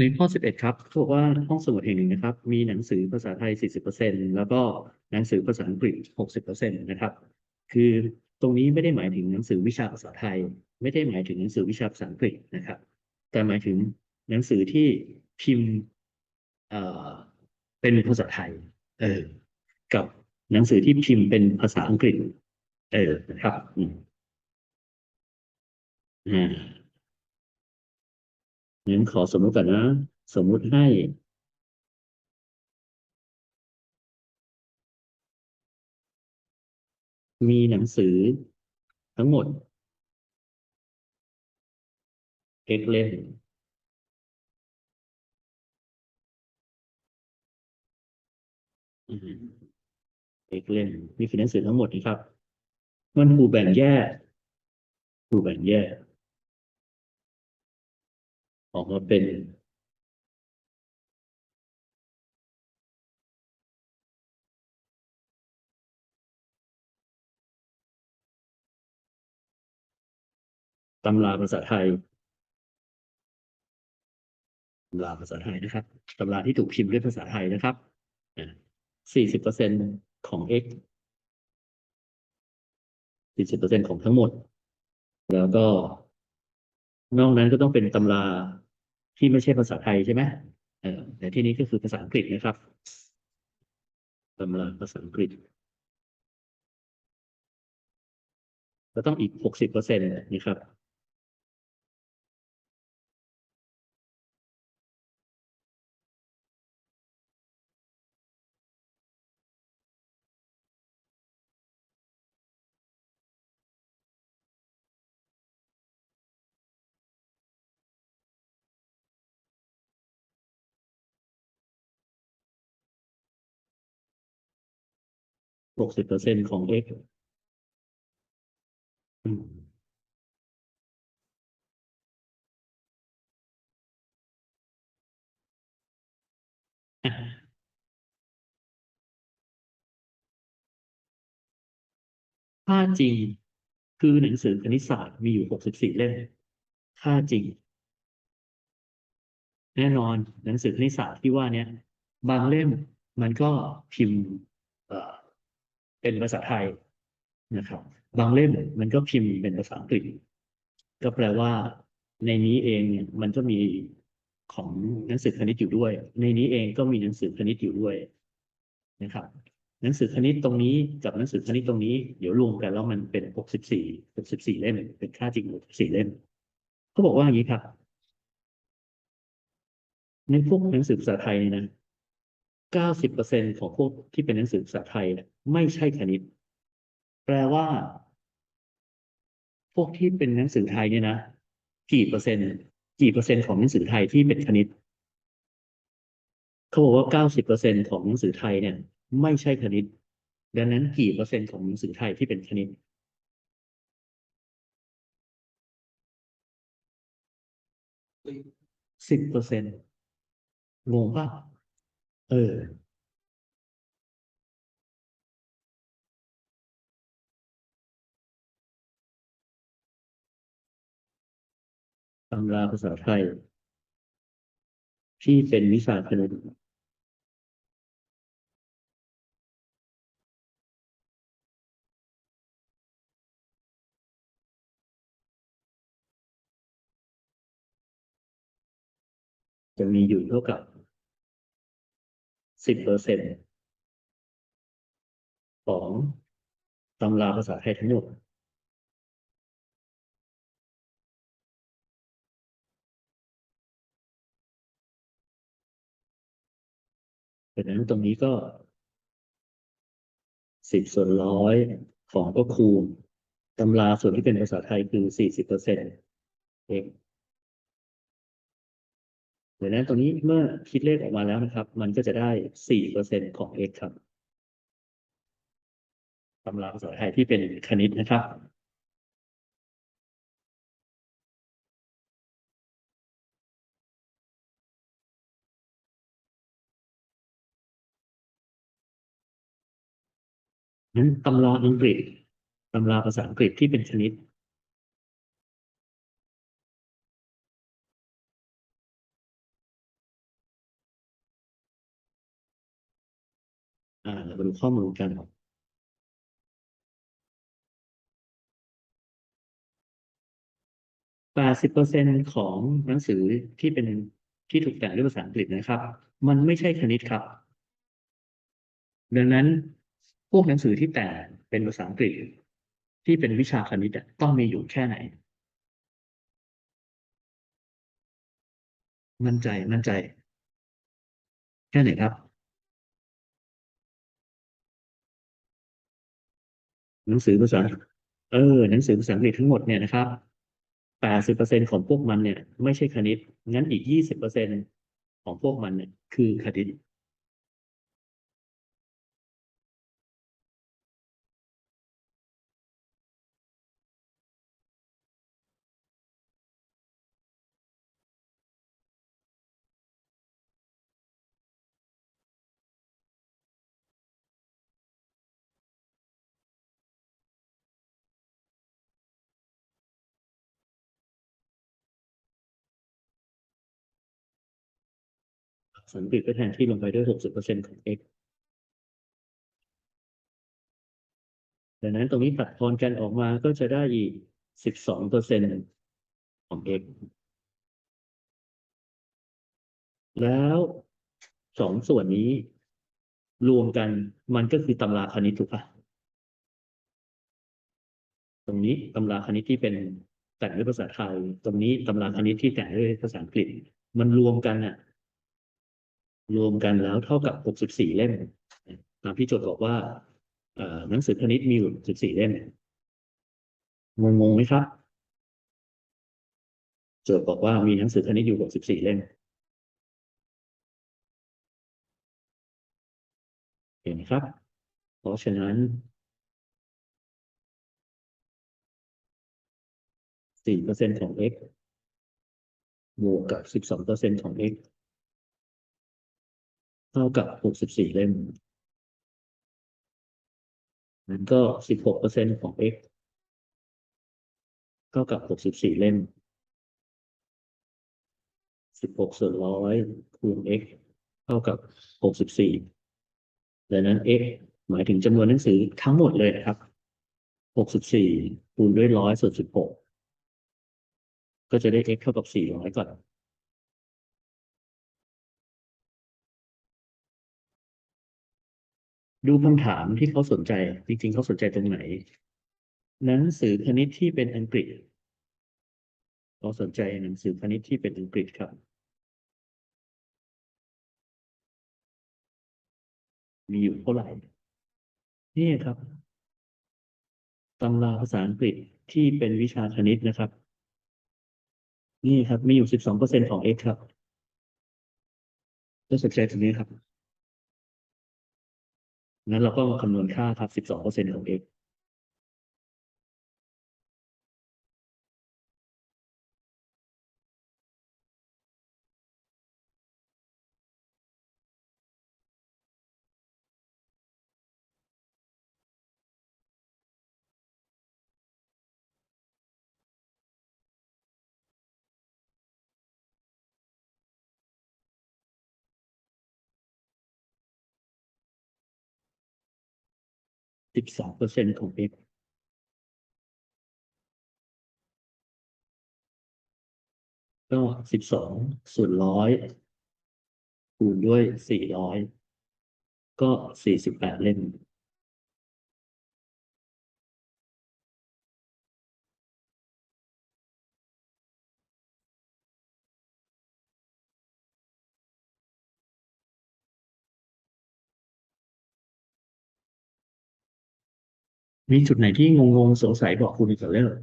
ในข้อ 11 ครับเขาบอกว่าห้องสมุดแห่งหนึ่งนะครับ มีหนังสือภาษาไทย 40%แล้วก็หนังสือภาษาอังกฤษ 60%นะครับ คือตรงนี้ไม่ได้หมายถึงหนังสือวิชาภาษาไทย ไม่ได้หมายถึงหนังสือวิชาภาษาอังกฤษนะครับ แต่หมายถึงหนังสือที่พิมพ์เอ่อเป็นภาษาไทย เออ กับหนังสือที่พิมพ์เป็นภาษาอังกฤษ เออนะครับ อืมอ่า งั้นขอสมมุติก่อนนะ สมมุติให้ มีหนังสือทั้งหมด x เล่มอืม x เล่มนี่คือหนังสือทั้งหมดนะครับ มันถูกแบ่งแยกถูกแบ่งแยก ออกมาเป็นตำราภาษาไทยตำราภาษาไทยนะครับตำราที่ถูกพิมพ์ด้วยภาษาไทยนะครับสี่สิบเปอร์เซ็นของ x สี่สิบเปอร์เซ็นของทั้งหมด แล้วก็ นอกนั้นก็ต้องเป็นตำราที่ไม่ใช่ภาษาไทยใช่ไหมเออแต่ที่นี้ก็คือภาษาอังกฤษนะครับตำราภาษาอังกฤษก็ต้องอีกหกสิบเปอร์เซ็นต์นะครับ หกสิบเปอร์เซ็นของ x ค่าจริง คือหนังสือคณิตศาสตร์มีอยู่หกสิบสี่เล่ม ค่าจริง แน่นอนหนังสือคณิตศาสตร์ที่ว่าเนี้ยบางเล่มมันก็พิมพ์ เอ่อ เป็นภาษาไทยนะครับ บางเล่มมันก็พิมพ์เป็นภาษาอังกฤษ ก็แปลว่าในนี้เองเนี่ยมันก็มีของหนังสือคณิตอยู่ด้วย ในนี้เองก็มีหนังสือคณิตอยู่ด้วยนะครับ หนังสือคณิตตรงนี้กับหนังสือคณิตตรงนี้เดี๋ยวรวมกันแล้วมันเป็นหกสิบสี่หกสิบสี่เล่มเป็นค่าจริงหกสิบสี่เล่มเขาบอกว่าอย่างนี้ครับ ในพวกหนังสือภาษาไทยนะ เก้าสิบเปอร์เซ็นของพวกที่เป็นหนังสือภาษาไทยเนี่ยไม่ใช่คณิต แปลว่า พวกที่เป็นหนังสือไทยเนี่ยนะกี่เปอร์เซ็นต์กี่เปอร์เซ็นต์ของหนังสือไทยที่เป็นคณิตเขาบอกว่าเก้าสิบเปอร์เซ็นของหนังสือไทยเนี่ย ไม่ใช่คณิต ดังนั้นกี่เปอร์เซ็นต์ของหนังสือไทยที่เป็นคณิตสิบเปอร์เซ็นต์งงป่ะ เออ ตำราภาษาไทย ที่เป็นวิชาคณิตจะมีอยู่เท่ากับ สิบเปอร์เซ็นของตำราภาษาไทยทั้งหมดดังนั้นตรงนี้ก็สิบส่วนร้อยของก็คูณตำราส่วนที่เป็นภาษาไทยคือสี่สิบเปอร์เซ็นต์ ดังนั้นตรงนี้เมื่อคิดเลขออกมาแล้วนะครับ มันก็จะได้สี่เปอร์เซ็นต์ของ x ครับตำราภาษาไทยที่เป็นคณิตนะครับนั้นตำราอังกฤษตำราภาษาอังกฤษที่เป็นชนิด อ่าเรามาดูข้อมูลกันแปดสิบเปอร์เซ็นของหนังสือที่เป็นที่ถูกแต่งด้วยภาษาอังกฤษนะครับ มันไม่ใช่คณิตครับ ดังนั้นพวกหนังสือที่แต่งเป็นภาษาอังกฤษ ที่เป็นวิชาคณิตต้องมีอยู่แค่ไหน มั่นใจมั่นใจ แค่ไหนครับ หนังสือภาษา เออ หนังสือภาษาอังกฤษทั้งหมดเนี่ยนะครับแปดสิบเปอร์เซ็นของพวกมันเนี่ย ไม่ใช่คณิต งั้นอีกยี่สิบเปอร์เซ็นของพวกมันเนี่ย คือคณิต ภาษาอังกฤษก็แทนที่ลงไปด้วยหกสิบเปอร์เซ็นของ x ดังนั้นตรงนี้ตัดทอนกันออกมาก็จะได้อีกสิบสองเปอร์เซ็นของ x แล้วสองส่วนนี้รวมกันมันก็คือตำราคณิตถูกปะตรงนี้ตำราคณิตที่เป็นแต่งด้วยภาษาไทย ตรงนี้ตำราคณิตที่แต่งด้วยภาษาอังกฤษ มันรวมกันน่ะ รวมกันแล้วเท่ากับหกสิบสี่เล่มตามที่โจทย์บอกว่าหนังสือคณิตมีอยู่สิบสี่เล่มงงงไหมครับ โจทย์บอกว่ามีหนังสือคณิตอยู่หกสิบสี่เล่มเห็นไหมครับ เพราะฉะนั้นสี่เปอร์เซ็นของ x บวกกับสิบสองเปอร์เซ็นของ x เท่ากับหกสิบสี่เล่มนั้นก็สิบหกเปอร์เซ็นของ x เท่ากับหกสิบสี่เล่มสิบหกส่วนร้อยคูณ x เท่ากับหกสิบสี่ดังนั้น x หมายถึงจำนวนหนังสือทั้งหมดเลยนะครับหกสิบสี่คูณด้วยร้อยส่วนสิบหกก็จะได้ x เท่ากับสี่ร้อยก่อน ดูคำถามที่เขาสนใจ จริง ๆ เขาสนใจตรงไหน หนังสือคณิตที่เป็นอังกฤษเขาสนใจหนังสือคณิตที่เป็นอังกฤษครับ มีอยู่เท่าไหร่ นี่ครับตำราภาษาอังกฤษที่เป็นวิชาคณิตนะครับ นี่ครับ มีอยู่สิบสองเปอร์เซ็นของ x ครับก็สนใจตรงนี้ครับ งั้นเราก็มาคำนวณค่าครับ 12%ของ x สิบสองเปอร์เซ็นต์ของ x ก็สิบสองส่วนร้อยคูณด้วยสี่ร้อยก็สี่สิบแปดเล่ม มีจุดไหนที่งงๆสงสัยบอกครูดีกว่าเลิก